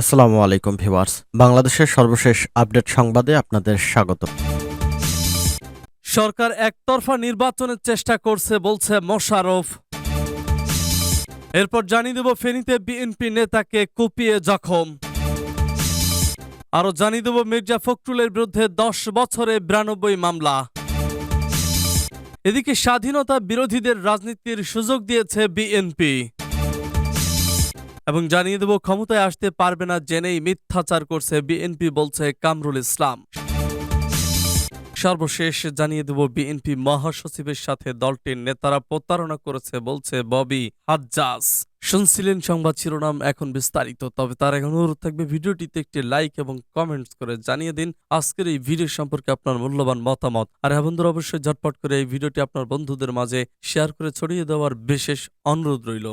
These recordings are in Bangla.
আসসালামু আলাইকুম ভিউয়ার্স। বাংলাদেশের সর্বশেষ আপডেট সংবাদে আপনাদের স্বাগত। সরকার একতরফা নির্বাচনের চেষ্টা করছে বলছে মোশারফ এরপর জানিয়ে দেব ফেনীতে বিএনপি নেতাকে কুপিয়ে জখম। আরও জানিয়ে দেব মির্জা ফখরুলের বিরুদ্ধে দশ বছরে বিরানব্বই মামলা। এদিকে স্বাধীনতা বিরোধীদের রাজনীতির সুযোগ দিয়েছে বিএনপি। এবং জানিয়ে দেব, ক্ষমতায় আসতে পারবে না জেনেই মিথ্যাচার করছে বিএনপি, বলছে কামরুল ইসলাম। সর্বশেষ জানিয়ে দেব, বিএনপি মহাসচিবের সাথে দলটির নেতারা প্রতারণা করেছে, বলছে ববি হাজ্জাজ। শুনছিলেন সংবাদ শিরোনাম এখন বিস্তারিত, তবে তার এখন অনুরোধ থাকবে, ভিডিওটিতে একটি লাইক এবং কমেন্টস করে জানিয়ে দিন, আজকের এই ভিডিও সম্পর্কে আপনার মূল্যবান মতামত। আর হ্যাঁ বন্ধুরা, অবশ্যই ঝটপট করে এই ভিডিওটি আপনার বন্ধুদের মাঝে শেয়ার করে ছড়িয়ে দেওয়ার বিশেষ অনুরোধ রইল।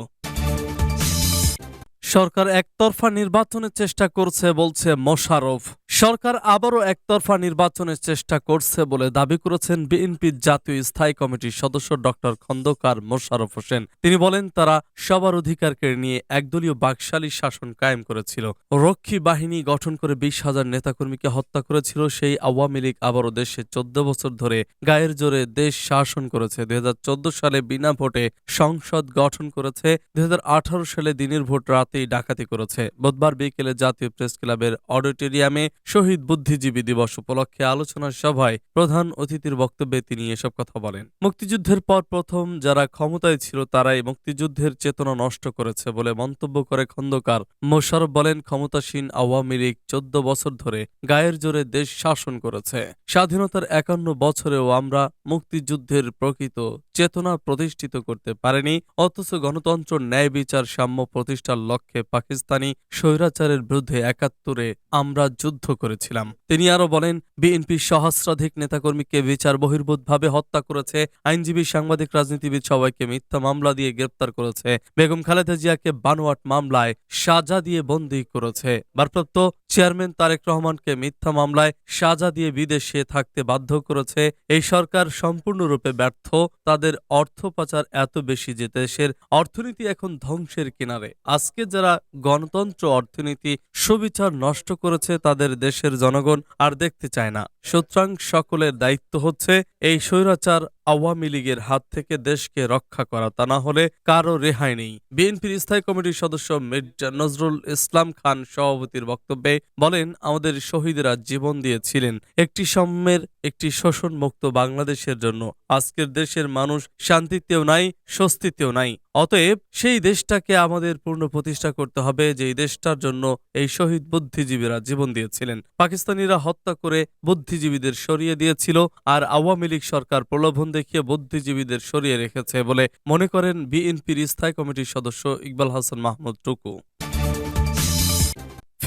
সরকার একতরফা নির্বাচনের চেষ্টা করছে বলছে মোশারফ সরকার আবারও একতরফা নির্বাচনের চেষ্টা করছে বলে দাবি করেছেন বিএনপির জাতীয় স্থায়ী কমিটির সদস্য ডক্টর খন্দকার মোশারফ হোসেন। তিনি বলেন, তারা সবার অধিকারকে নিয়ে একদলীয় বাকশালী শাসন কায়েম করেছিল। রক্ষী বাহিনী গঠন করে বিশ হাজার নেতাকর্মীকে হত্যা করেছিল, সেই আওয়ামী লীগ আবারও দেশে চোদ্দ বছর ধরে গায়ের জোরে দেশ শাসন করেছে। দু হাজার চোদ্দ সালে বিনা ভোটে সংসদ গঠন করেছে। দু হাজার আঠারো সালে দিনের ভোট রাতেই ডাকাতি করেছে। বুধবার বিকেলে জাতীয় প্রেস ক্লাবের অডিটোরিয়ামে শহীদ বুদ্ধিজীবী দিবস উপলক্ষে আলোচনা সভায় প্রধান অতিথির বক্তব্যে তিনি এসব কথা বলেন। মুক্তিযুদ্ধের পর প্রথম যারা ক্ষমতায় ছিল তারাই মুক্তিযুদ্ধের চেতনা নষ্ট করেছে বলে মন্তব্য করে খন্দকার মোশারফ বলেন, ক্ষমতাসীন আওয়ামী লীগ চোদ্দ বছর ধরে গায়ের জোরে দেশ শাসন করেছে। স্বাধীনতার একান্ন বছরেও আমরা মুক্তিযুদ্ধের প্রকৃত চেতনা প্রতিষ্ঠিত করতে পারেনি, অথচ গণতন্ত্র ন্যায় বিচার সাম্য প্রতিষ্ঠার লক্ষ্যে পাকিস্তানি স্বৈরাচারের বিরুদ্ধে একাত্তরে আমরা যুদ্ধ করেছিলাম। তিনি আরও বলেন, বিএনপি সহস্রাধিক নেতাকর্মীকে বিচার বহির্ভূতভাবে হত্যা করেছে, আইনজীবী, সাংবাদিক, রাজনীতিবিদ সবাইকে মিথ্যা মামলা দিয়ে গ্রেপ্তার করেছে, বেগম খালেদা জিয়াকে বানোয়াট মামলায় সাজা দিয়ে বন্দী করেছে। ভারপ্রাপ্ত চেয়ারম্যান তারেক রহমানকে মিথ্যা মামলায় সাজা দিয়ে বিদেশে থাকতে বাধ্য করেছে, এই সরকার সম্পূর্ণরূপে ব্যর্থ, তাদের অর্থ পাচার এত বেশি যে দেশের অর্থনীতি এখন ধ্বংসের কিনারে। আজকে যারা গণতন্ত্র অর্থনীতি সুবিচার নষ্ট করেছে তাদের দেশের জনগণ আর দেখতে চায় না। সুতরাং সকলের দায়িত্ব হচ্ছে এই স্বৈরাচার আওয়ামী লীগের হাত থেকে দেশকে রক্ষা করা, তা না হলে কারও রেহাই নেই। বিএনপির স্থায়ী কমিটির সদস্য মির্জা নজরুল ইসলাম খান সভাপতির বক্তব্যে বলেন, আমাদের শহীদরা জীবন দিয়েছিলেন একটি সাম্যের একটি শোষণ মুক্ত বাংলাদেশের জন্য। আজকের দেশের মানুষ শান্তিতেও নাই, স্বস্তিতেও নাই। অতএব সেই দেশটাকে আমাদের পূর্ণ প্রতিষ্ঠা করতে হবে যে দেশটার জন্য এই শহীদ বুদ্ধিজীবীরা জীবন দিয়েছিলেন। পাকিস্তানিরা হত্যা করে বুদ্ধিজীবীদের সরিয়ে দিয়েছিল আর আওয়ামী লীগ সরকার প্রলোভন দেখিয়ে বুদ্ধিজীবীদের সরিয়ে রেখেছে বলে মনে করেন বিএনপির স্থায়ী কমিটির সদস্য ইকবাল হাসান মাহমুদ টুকু।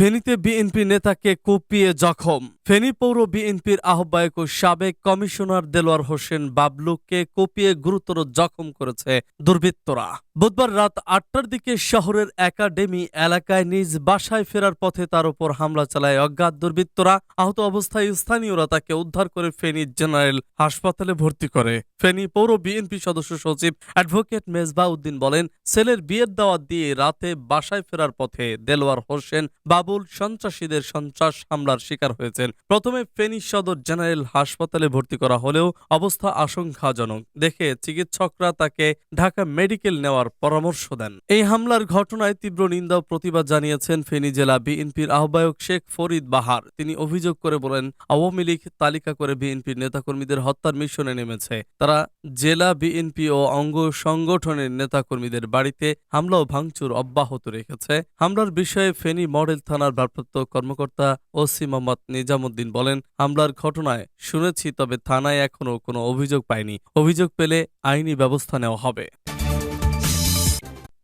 ফেনীতে বিএনপি নেতাকে কুপিয়ে জখম। ফেনী পৌর বিএনপির আহ্বায়ক ও সাবেক কমিশনার দেলোয়ার হোসেন বাবলুকে কুপিয়ে গুরুতর জখম করেছে দুর্বৃত্তরা। বুধবার রাত আটটার দিকে শহরের একাডেমি এলাকায় নিজ বাসায় ফেরার পথে তার উপর হামলা চালায় অজ্ঞাত দুর্বৃত্তরা। আহত অবস্থায় স্থানীয়রা তাকে উদ্ধার করে ফেনী জেনারেল হাসপাতালে ভর্তি করে। ফেনী পৌর বিএনপি সদস্য সচিব অ্যাডভোকেট মেজবা উদ্দিন বলেন, ছেলের বিয়ের দাওয়াত দিয়ে রাতে বাসায় ফেরার পথে দেলোয়ার হোসেন বাবুল সন্ত্রাসীদের সন্ত্রাস হামলার শিকার হয়েছেন। প্রথমে ফেনী সদর জেনারেল হাসপাতালে ভর্তি করা হলেও অবস্থা আশঙ্কাজনক। দেখে চিকিৎসকরা তাকে ঢাকা মেডিকেল নেওয়ার পরামর্শ দেন। এই হামলার ঘটনায় তীব্র নিন্দা ও প্রতিবাদ জানিয়েছেন ফেনী জেলা বিএনপির আহ্বায়ক শেখ ফরিদ বাহার। তিনি অভিযোগ করে বলেন, আওয়ামী লীগ তালিকা করে বিএনপির নেতাকর্মীদের হত্যার মিশনে নেমেছে। তারা জেলা বিএনপি ও অঙ্গ সংগঠনের নেতাকর্মীদের বাড়িতে হামলা ও ভাঙচুর অব্যাহত রেখেছে। হামলার বিষয়ে ফেনী মডেল থানার ভারপ্রাপ্ত কর্মকর্তা ওসি মোহাম্মদ নিজামুদ্দিন বলেন, হামলার ঘটনায় শুনেছি তবে থানায় এখনও কোনো অভিযোগ পায়নি অভিযোগ পেলে আইনি ব্যবস্থা নেওয়া হবে।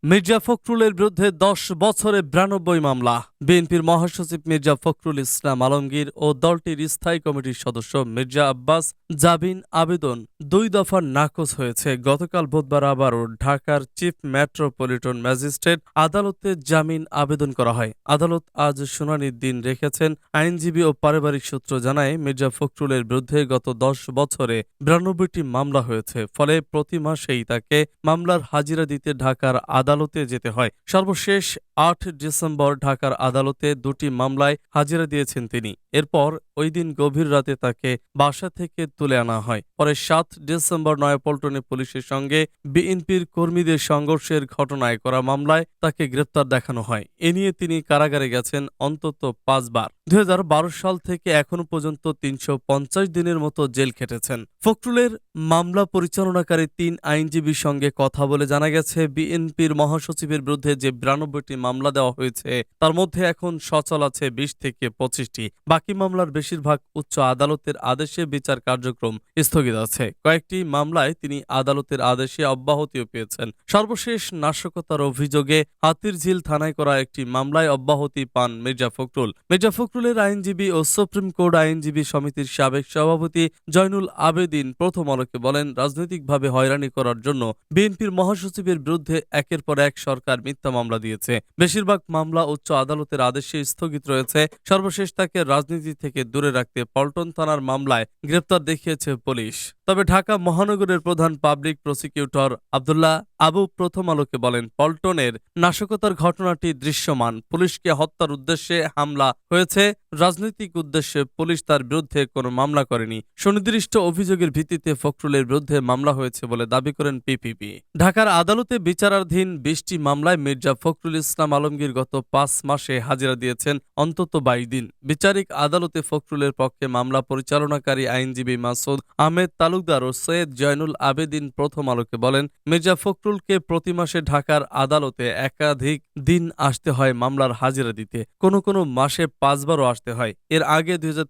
মির্জা ফখরুলের বিরুদ্ধে দশ বছরে বিরানব্বই মামলা। বিএনপির মহাসচিব মির্জা ফখরুল ইসলাম আলমগীর ও দলটির স্থায়ী কমিটির সদস্য মির্জা আব্বাস জাবিন আবেদন দুই দফা নাকচ হয়েছে। গতকাল বুধবার আবারও ঢাকার চিফ মেট্রোপলিটন ম্যাজিস্ট্রেট আদালতে জামিন আবেদন করা হয়। আদালত আজ শুনানির দিন রেখেছেন, আইনজীবী ও পারিবারিক সূত্র জানায় মির্জা ফখরুলের বিরুদ্ধে গত দশ বছরে বিরানব্বইটি মামলা হয়েছে, ফলে প্রতি মাসেই তাকে মামলার হাজিরা দিতে ঢাকার আদালত আদালতে যেতে হয়। সর্বশেষ আট ডিসেম্বর ঢাকার আদালতে দুটি মামলায় হাজিরা দিয়েছেন তিনি। এরপর ওই দিন গভীর রাতে তাকে বাসা থেকে তুলে আনা হয়। পরে সাত ডিসেম্বর নয়াপল্টনে পুলিশের সঙ্গে বিএনপির কর্মীদের সংঘর্ষের ঘটনায় করা মামলায় তাকে গ্রেপ্তার দেখানো হয়। এ নিয়ে তিনি কারাগারে গেছেন অন্তত পাঁচবার। দু হাজার বারো সাল থেকে এখনও পর্যন্ত তিনশো পঞ্চাশ দিনের মতো জেল খেটেছেন। ফখরুলের মামলা পরিচালনাকারী তিন আইনজীবীর সঙ্গে কথা বলে জানা গেছে, বিএনপির মহাসচিবের বিরুদ্ধে যে বিরানব্বইটি মামলা দেওয়া হয়েছে, তার মধ্যে এখন সচল আছে বিশ থেকে পঁচিশটি। বাকি মামলার বেশিরভাগ উচ্চ আদালতের আদেশে বিচার কার্যক্রম স্থগিত আছে। কয়েকটি মামলায় তিনি আদালতের আদেশে অব্যাহতিও পেয়েছেন। সর্বশেষ নাশকতার অভিযোগে হাতিরঝিল থানায় করা একটি মামলায় অব্যাহতি পান মির্জা ফখরুল। মির্জা ফখরুলের আইনজীবী ও সুপ্রিম কোর্ট আইনজীবী সমিতির সাবেক সভাপতি জয়নুল আবেদিন প্রথম আলোকে বলেন, রাজনৈতিকভাবে হয়রানি করার জন্য বিএনপির মহাসচিবের বিরুদ্ধে একের পর এক সরকার মিথ্যা মামলা দিয়েছে। বেশিরভাগ মামলা উচ্চ আদালতের আদেশে স্থগিত রয়েছে। সর্বশেষ তাকে রাজনীতি থেকে দূরে রাখতে পল্টন থানার মামলায় গ্রেপ্তার দেখিয়েছে পুলিশ। তবে ঢাকা মহানগরের প্রধান পাবলিক প্রসিকিউটর আবদুল্লাহ আবু প্রথম আলোকে বলেন, পল্টনের নাশকতার ঘটনাটি দৃশ্যমান। পুলিশকে হত্যার উদ্দেশ্যে হামলা হয়েছে। রাজনৈতিক উদ্দেশ্যে পুলিশ তার বিরুদ্ধে কোনো মামলা করেনি। সুনির্দিষ্ট অভিযোগের ভিত্তিতে ফখরুলের বিরুদ্ধে মামলা হয়েছে বলে দাবি করেন পিপিপি। ঢাকার আদালতে বিচারাধীন বিশটি মামলায় মির্জা ফখরুল ইসলাম আলমগীর গত পাঁচ মাসে হাজিরা দিয়েছেন, অন্তত বাইশ দিন। বিচারিক আদালতে ফখরুলের পক্ষে মামলা পরিচালনাকারী আইনজীবী মাসুদ আহমেদ তালুকদার ও সৈয়দ জয়নুল আবেদিন প্রথম আলোকে বলেন, মির্জা ফখরুলকে প্রতি মাসে ঢাকার আদালতে একাধিক দিন আসতে হয় মামলার হাজিরা দিতে। কোনো কোনো মাসে পাঁচবারও আসতে হয়। এর আগে দুই হাজার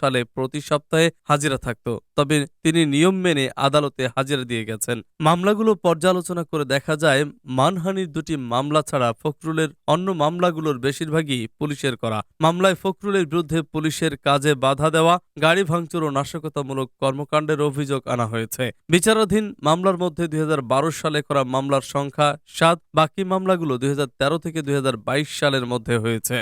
সালে প্রতি সপ্তাহে হাজিরা থাকত, তবে তিনি নিয়ম মেনে আদালতে হাজিরা দিয়ে গেছেন। মামলাগুলো পর্যালোচনা করে দেখা যায় মানহানির দুটি মামলা ছাড়া ফখরুলের অন্য মামলাগুলোর বেশিরভাগই পুলিশের করা। মামলায় ফখরুলের বিরুদ্ধে পুলিশের কাজে বাধা দেওয়া, গাড়ি ভাঙচুর ও নাশকতামূলক কর্মকাণ্ডের অভিযোগ আনা হয়েছে। বিচারাধীন মামলার মধ্যে দুই হাজার বারো সালে করা মামলার সংখ্যা সাত, বাকি মামলাগুলো দুই হাজার তেরো থেকে দুই হাজার বাইশ সালের মধ্যে হয়েছে।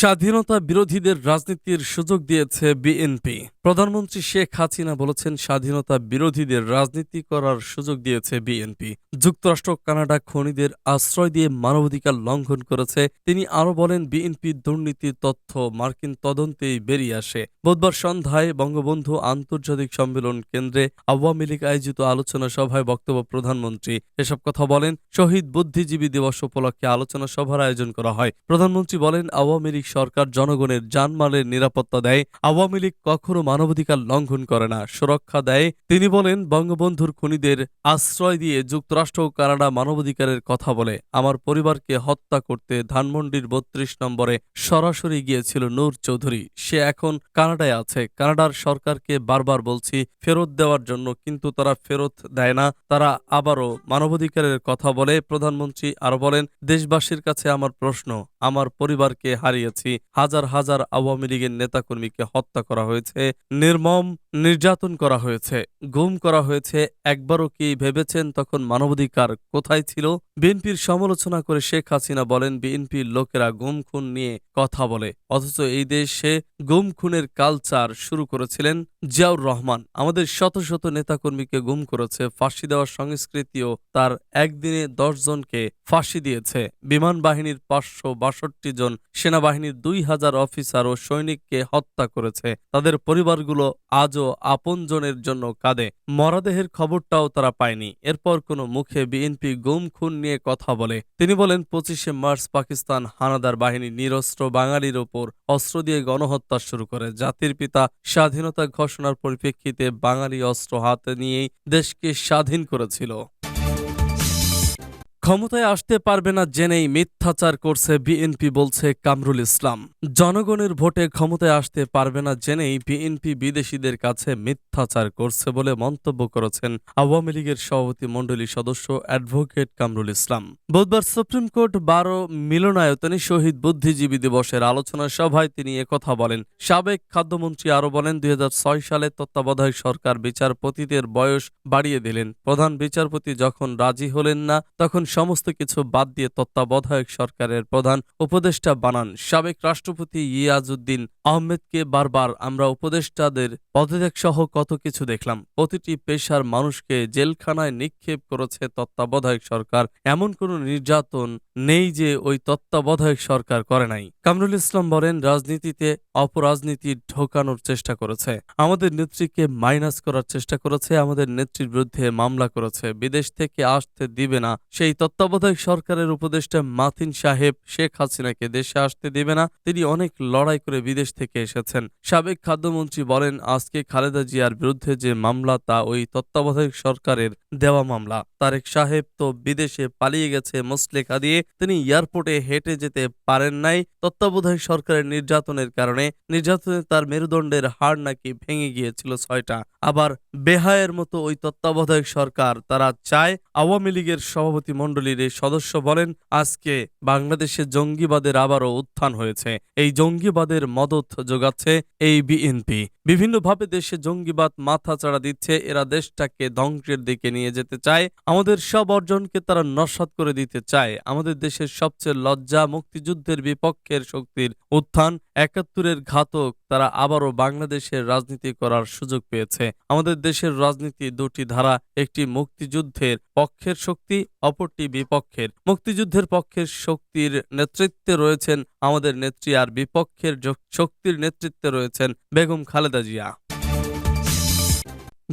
স্বাধীনতা বিরোধীদের রাজনীতির সুযোগ দিয়েছে বিএনপি। প্রধানমন্ত্রী শেখ হাসিনা বলেছেন, স্বাধীনতা বিরোধীদের রাজনীতি করার সুযোগ দিয়েছে বিএনপি। যুক্তরাষ্ট্র, কানাডা খনিদের আশ্রয় দিয়ে মানবাধিকার লঙ্ঘন করেছে। তিনি আরও বলেন, বিএনপি দুর্নীতির তথ্য মার্কিন তদন্তেই বেরিয়ে আসে। বুধবার সন্ধ্যায় বঙ্গবন্ধু আন্তর্জাতিক সম্মেলন কেন্দ্রে আওয়ামী লীগ আয়োজিত আলোচনা সভায় বক্তব্য প্রধানমন্ত্রী এসব কথা বলেন। শহীদ বুদ্ধিজীবী দিবস উপলক্ষে আলোচনা সভার আয়োজন করা হয়। প্রধানমন্ত্রী বলেন, আওয়ামী লীগ সরকার জনগণের জানমালের নিরাপত্তা দেয়, আওয়ামী লীগ কখনো মানবাধিকার লঙ্ঘন করে না, সুরক্ষা দেয়। তিনি বলেন, বঙ্গবন্ধুর খুনিদের আশ্রয় দিয়ে যুক্তরাষ্ট্র ও কানাডা মানবাধিকারের কথা বলে, আমার পরিবারকে হত্যা করতে ধানমন্ডির বত্রিশ নম্বরে সরাসরি গিয়েছিল নূর চৌধুরী। সে এখন কানাডায় আছে। কানাডার সরকারকে বারবার বলছি, ফেরত দেওয়ার জন্য, কিন্তু তারা ফেরত দেয় না। তারা আবারও মানবাধিকারের কথা বলে, প্রধানমন্ত্রী আরও বলেন, দেশবাসীর কাছে আমার প্রশ্ন, আমার পরিবারকে হারিয়েছি হাজার হাজার আওয়ামী লীগের নেতাকর্মীকে হত্যা করা হয়েছে, নির্মম নির্যাতন করা হয়েছে, গুম করা হয়েছে। একবারও কি ভেবেছেন তখন মানবাধিকার কোথায় ছিল? বিএনপির সমালোচনা করে শেখ হাসিনা বলেন, বিএনপির লোকেরা গুম খুন নিয়ে কথা বলে, অথচ এই দেশে গুম খুনের কালচার শুরু করেছিলেন জিয়াউর রহমান, আমাদের শত শত নেতাকর্মীকে গুম করেছে, ফাঁসি দেওয়ার সংস্কৃতিও তার একদিনে দশ জনকে ফাঁসি দিয়েছে। বিমান বাহিনীর পাঁচশো বাষট্টি জন সেনাবাহিনীর দুই হাজার অফিসার ও সৈনিককে হত্যা করেছে। তাদের পরিবারগুলো আজও আপনজনের জন্য কাঁদে। মরাদেহের খবরটাও তারা পায়নি। এরপর কোনো মুখে বিএনপি গুম খুন নিয়ে কথা বলে। তিনি বলেন, পঁচিশে মার্চ পাকিস্তান হানাদার বাহিনী নিরস্ত্র বাঙালির ওপর অস্ত্র দিয়ে গণহত্যা শুরু করে। জাতির পিতা স্বাধীনতা ঘোষণার পরিপ্রেক্ষিতে বাঙালি অস্ত্র হাতে নিয়েই দেশকে স্বাধীন করেছিল। ক্ষমতায় আসতে পারবে না জেনেই মিথ্যাচার করছে বিএনপি বলছে কামরুল ইসলাম। জনগণের ভোটে ক্ষমতায় আসতে পারবে না জেনেই বিএনপি বিদেশিদের কাছে মিথ্যাচার করছে বলে মন্তব্য করেছেন আওয়ামী লীগের সভাপতি মণ্ডলী সদস্য অ্যাডভোকেট কামরুল ইসলাম। বুধবার সুপ্রিম কোর্ট বারো মিলনায়তনে শহীদ বুদ্ধিজীবী দিবসের আলোচনা সভায় তিনি একথা বলেন। সাবেক খাদ্যমন্ত্রী আরও বলেন, দুই হাজার ছয় সালে তত্ত্বাবধায়ক সরকার বিচারপতিদের বয়স বাড়িয়ে দিলেন। প্রধান বিচারপতি যখন রাজি হলেন না, তখন সমস্ত কিছু বাদ দিয়ে তত্ত্বাবধায়ক সরকারের প্রধান উপদেষ্টা বানান সাবেক রাষ্ট্রপতি ইয়াজউদ্দিন আহমেদকে বারবার আমরা উপদেষ্টাদের পদত্যাগ সহ কত কিছু দেখলাম। প্রতিটি পেশার মানুষকে জেলখানায় নিক্ষেপ করেছে তত্ত্বাবধায়ক সরকার। এমন কোনো নির্যাতন নেই যে ওই তত্ত্বাবধায়ক সরকার করে নাই। কামরুল ইসলাম বলেন, রাজনীতিতে অপরাজনীতি ঢোকানোর চেষ্টা করেছে। আমাদের নেত্রীকে মাইনাস করার চেষ্টা করেছে, আমাদের নেত্রীর বিরুদ্ধে মামলা করেছে। বিদেশ থেকে আসতে দিবে না সেই তত্ত্বাবধায়ক সরকারের উপদেষ্টা মাথিন সাহেব শেখ হাসিনাকে দেশে আসতে দিবে না, তিনি অনেক লড়াই করে বিদেশ থেকে এসেছেন। সাবেক খাদ্যমন্ত্রী বলেন, আজকে খালেদা জিয়ার বিরুদ্ধে যে মামলা, তা ওই তত্ত্বাবধায়ক সরকারের দেওয়া মামলা। তারেক সাহেব তো বিদেশে পালিয়ে গেছে মুসলেখা দিয়ে, তিনি এয়ারপোর্টে হেঁটে যেতে পারেন নাই। তত্ত্বাবধায়ক সরকারের নির্যাতনের কারণে, নির্যাতনে তার মেরুদণ্ডের হাড় নাকি ভেঙে গিয়েছিল ছয়টা। আবার বেহায়ের মতো ওই তত্ত্বাবধায়ক সরকার, তারা চায় আওয়ামী লীগের সভাপতি মণ্ডলীর এই সদস্য বলেন, আজকে বাংলাদেশে জঙ্গিবাদের আবারও উত্থান হয়েছে। এই জঙ্গিবাদের মদত যোগাচ্ছে এই বিএনপি। বিভিন্নভাবে দেশে জঙ্গিবাদ মাথা চাড়া দিচ্ছে, এরা দেশটাকে ধ্বংসের দিকে নিয়ে যেতে চায়। আমাদের সব অর্জনকে তারা নস্বাত করে দিতে চায়। আমাদের দেশের সবচেয়ে লজ্জা মুক্তিযুদ্ধের বিপক্ষের শক্তির উত্থান। একাত্তরের ঘাতক তারা আবারও বাংলাদেশের রাজনীতি করার সুযোগ পেয়েছে। আমাদের দেশের রাজনীতি দুটি ধারা, একটি মুক্তিযুদ্ধের পক্ষের শক্তি, অপরটি বিপক্ষের। মুক্তিযুদ্ধের পক্ষের শক্তির নেতৃত্বে রয়েছেন আমাদের নেত্রী আর বিপক্ষের শক্তির নেতৃত্বে রয়েছেন Begum Khaleda Zia.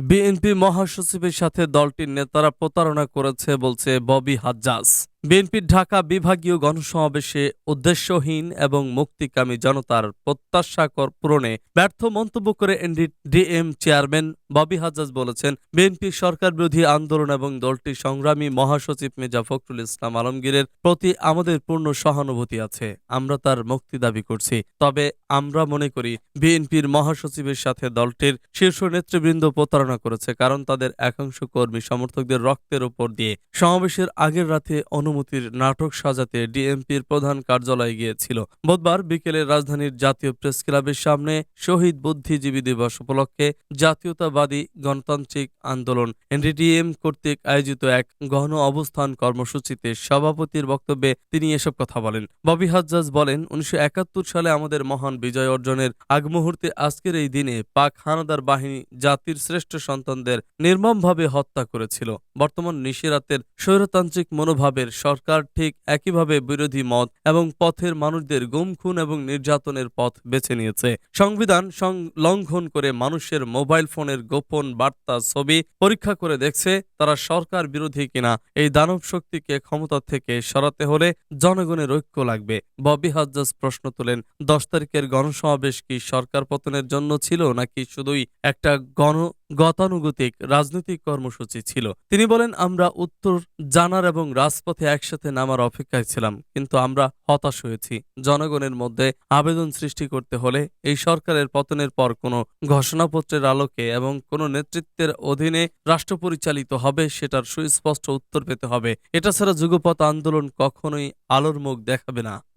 B N P মহাসচিবের সাথে দলটির নেতারা প্রতারণা করেছে, বলছে ববি হাজ্জাজ। বিএনপির ঢাকা বিভাগীয় গণসমাবেশে উদ্দেশ্যহীন এবং মুক্তিকামী জনতার প্রত্যাশাকর পূরণে ব্যর্থ মন্তব্য করে এনডিএম চেয়ারম্যান ববি হাজ্জাজ বলেছেন, বিএনপি সরকার বিরোধী আন্দোলন এবং দলটির সংগ্রামী মহাসচিব মির্জা ফখরুল ইসলাম আলমগীরের প্রতি আমাদের পূর্ণ সহানুভূতি আছে, আমরা তার মুক্তি দাবি করছি। তবে আমরা মনে করি, বিএনপির মহাসচিবের সাথে দলটির শীর্ষ নেতৃবৃন্দ প্রতারণা করেছে, কারণ তাদের একাংশ কর্মী সমর্থকদের রক্তের উপর দিয়ে সমাবেশের আগের রাতে অনুমতির নাটক সাজাতে ডিএমপির প্রধান কার্যালয়ে গিয়েছিল। বুধবার বিকেলে রাজধানীর জাতীয় প্রেস ক্লাবের সামনে শহীদ বুদ্ধিজীবী দিবস উপলক্ষে জাতীয়তাবাদী গণতান্ত্রিক আন্দোলন এনডিটিএম কর্তৃক আয়োজিত এক গণ অবস্থান কর্মসূচিতে সভাপতির বক্তব্যে তিনি এসব কথা বলেন। ববি হাজ্জাজ বলেন, উনিশশো একাত্তর সালে আমাদের মহান বিজয় অর্জনের আগ মুহূর্তে আজকের এই দিনে পাক হানাদার বাহিনী জাতির শ্রেষ্ঠ সন্তানদের নির্মমভাবে হত্যা করেছিল। বর্তমান নিশিরাতের স্বৈরতান্ত্রিক মনোভাবের সরকার ঠিক একইভাবে বিরোধী মত এবং পথের মানুষদের গুম খুন এবং নির্যাতনের পথ বেছে নিয়েছে। সংবিধান লঙ্ঘন করে মানুষের মোবাইল ফোনের গোপন বার্তা ছবি পরীক্ষা করে দেখছে তারা সরকার বিরোধী কিনা। এই দানব শক্তিকে ক্ষমতা থেকে সরাতে হলে জনগণের ঐক্য লাগবে। ববি হাজ্জাজ প্রশ্ন তোলেন, দশ তারিখের গণসমাবেশ কি সরকার পতনের জন্য ছিল নাকি শুধুই একটা গণ গতানুগতিক রাজনৈতিক কর্মসূচি ছিল। তিনি বলেন, আমরা উত্তর জানার এবং রাজপথে একসাথে নামার অপেক্ষায় ছিলাম, কিন্তু আমরা হতাশ হয়েছি। জনগণের মধ্যে আবেদন সৃষ্টি করতে হলে এই সরকারের পতনের পর কোনো ঘোষণাপত্রের আলোকে এবং কোনো নেতৃত্বের অধীনে রাষ্ট্র পরিচালিত হবে সেটার সুস্পষ্ট উত্তর পেতে হবে। এটা ছাড়া যুগপথ আন্দোলন কখনোই আলোর মুখ দেখাবে না।